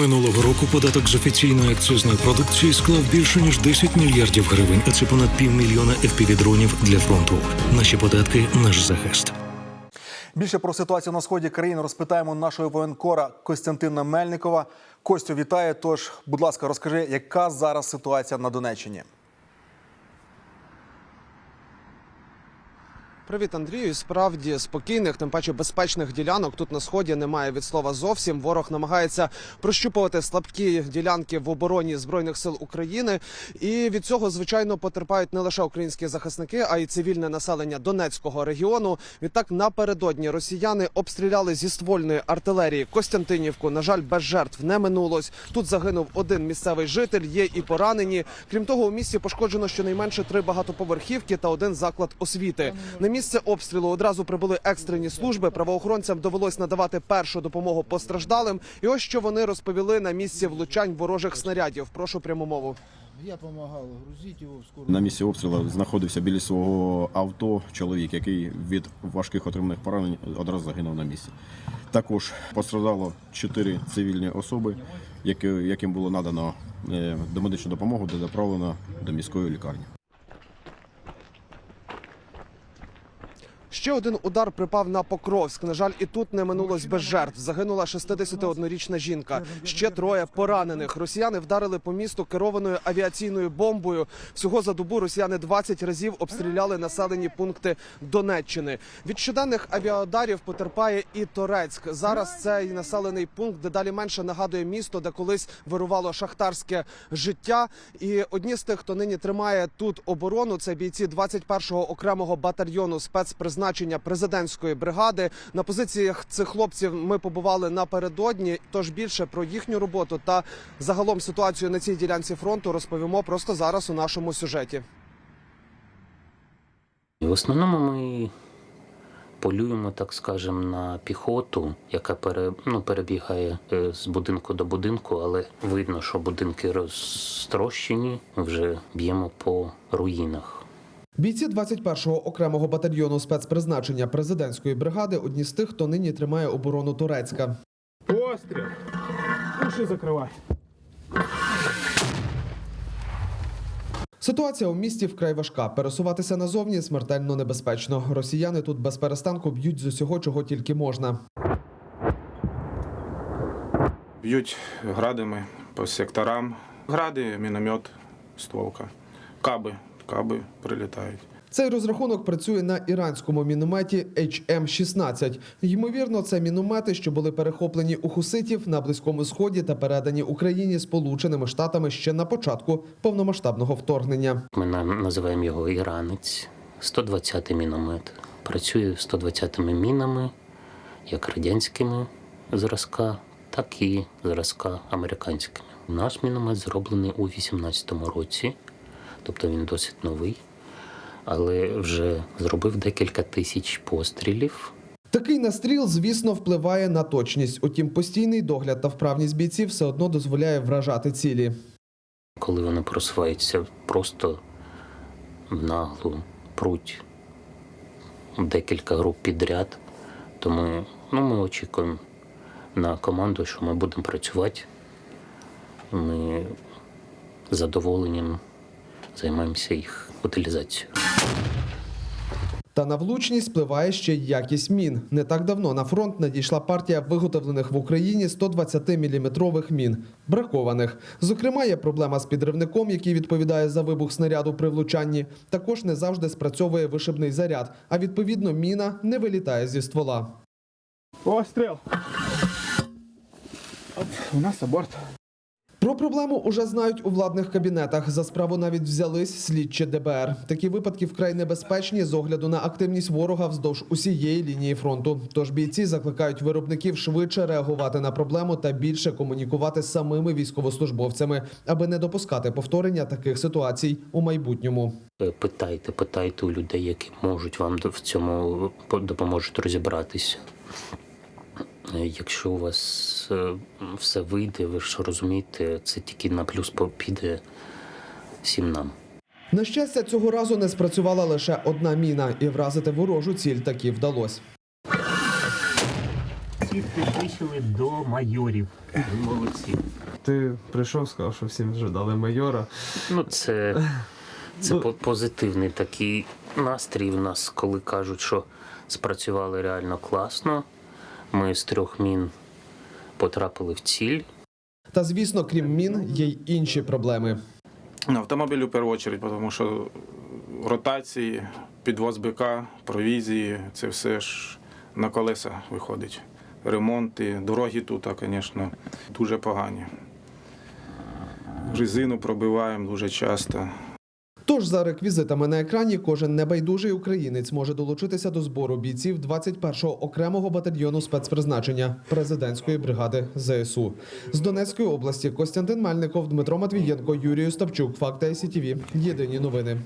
Минулого року податок з офіційної акцизної продукції склав більше ніж 10 мільярдів гривень, а це понад півмільйона FPV-дронів для фронту. Наші податки наш захист. Більше про ситуацію на сході країни розпитаємо нашого воєнкора Костянтина Мельникова. Костю, вітаю. Тож, будь ласка, розкажи, яка зараз ситуація на Донеччині? Привіт, Андрію. Справді спокійних, тим паче безпечних ділянок тут на сході немає від слова зовсім. Ворог намагається прощупувати слабкі ділянки в обороні збройних сил України. І від цього, звичайно, потерпають не лише українські захисники, а й цивільне населення Донецького регіону. Відтак напередодні росіяни обстріляли зі ствольної артилерії Костянтинівку. На жаль, без жертв не минулось. Тут загинув один місцевий житель. Є і поранені. Крім того, у місті пошкоджено щонайменше три багатоповерхівки та один заклад освіти. Місце обстрілу одразу прибули екстрені служби. Правоохоронцям довелось надавати першу допомогу постраждалим. І ось що вони розповіли на місці влучань ворожих снарядів. Прошу пряму мову. Я допомагав грузити його в скору. На місці обстрілу знаходився біля свого авто чоловік, який від важких отриманих поранень одразу загинув на місці. Також постраждало чотири цивільні особи, які, яким було надано е, домедичну допомогу, де доправлено до міської лікарні. Ще один удар припав на Покровськ. На жаль, і тут не минулось без жертв. Загинула 61-річна жінка. Ще троє поранених. Росіяни вдарили по місту керованою авіаційною бомбою. Всього за добу росіяни 20 разів обстріляли населені пункти Донеччини. Від щоденних авіаударів потерпає і Торецьк. Зараз цей населений пункт дедалі менше нагадує місто, де колись вирувало шахтарське життя. І одні з тих, хто нині тримає тут оборону, це бійці 21-го окремого батальйону спецпризначення президентської бригади. На позиціях цих хлопців ми побували напередодні. Тож більше про їхню роботу та загалом ситуацію на цій ділянці фронту розповімо просто зараз у нашому сюжеті. В основному ми полюємо, так скажемо, на піхоту, яка пере, ну, перебігає е, з будинку до будинку, але видно, що будинки розтрощені. Вже б'ємо по руїнах. Бійці 21-го окремого батальйону спецпризначення президентської бригади одні з тих, хто нині тримає оборону Турецька. Постріл. Уші закривай. Ситуація у місті вкрай важка. Пересуватися назовні смертельно небезпечно. Росіяни тут без перестанку б'ють з усього, чого тільки можна. Б'ють градами по секторам. Гради, міномет, стволка. Каби, каби прилітають. Цей розрахунок працює на іранському мінометі HM-16. Ймовірно, це міномети, що були перехоплені у хуситів на близькому сході та передані Україні Сполученими Штатами ще на початку повномасштабного вторгнення. Ми називаємо його іранець. 120-й міномет. Працює 120-ми мінами, як радянськими зразка, так і зразка американськими. Наш міномет зроблений у 18-му році, тобто він досить новий, але вже зробив декілька тисяч пострілів. Такий настріл, звісно, впливає на точність. Утім, постійний догляд та вправність бійців все одно дозволяє вражати цілі. коли вони просуваються просто в наглу пруть декілька груп підряд. Тому ну, ми очікуємо на команду, що ми будемо працювати. Ми задоволенням займаємося їх утилізацією. Та на влучність впливає ще й якість мін. Не так давно на фронт надійшла партія виготовлених в Україні 120-мм мін, бракованих. Зокрема, є проблема з підривником, який відповідає за вибух снаряду при влучанні. Також не завжди спрацьовує вишибний заряд, а відповідно міна не вилітає зі ствола. Постріл. Оп, у нас аборт. Про проблему уже знають у владних кабінетах. За справу навіть взялись слідчі ДБР. Такі випадки вкрай небезпечні з огляду на активність ворога вздовж усієї лінії фронту. Тож бійці закликають виробників швидше реагувати на проблему та більше комунікувати з самими військовослужбовцями, аби не допускати повторення таких ситуацій у майбутньому. Е, Питайте, питайте у людей, які можуть вам в цьому по- допоможуть розібратися. Е, Якщо у вас е, все вийде, ви ж розумієте, це тільки на плюс піде всім нам. На щастя, цього разу не спрацювала лише одна міна, і вразити ворожу ціль таки вдалося. всіх підвищили до майорів. Молодці. Ти прийшов, сказав, що всім вже дали майора. Ну, це, це по- позитивний такий настрій в нас, коли кажуть, що спрацювали реально класно. Ми з трьох мін потрапили в ціль. Та звісно, крім мін, є й інші проблеми. На автомобілі в першу чергу, тому що ротації, підвоз БК, провізії, це все ж на колеса виходить. Ремонти, дороги тут, звісно, дуже погані. Резину пробиваємо дуже часто. Тож за реквізитами на екрані кожен небайдужий українець може долучитися до збору бійців 21-го окремого батальйону спецпризначення президентської бригади ЗСУ з Донецької області. Костянтин Мельников, Дмитро Матвієнко, Юрій Остапчук. Факти СІТІВІ. Єдині новини.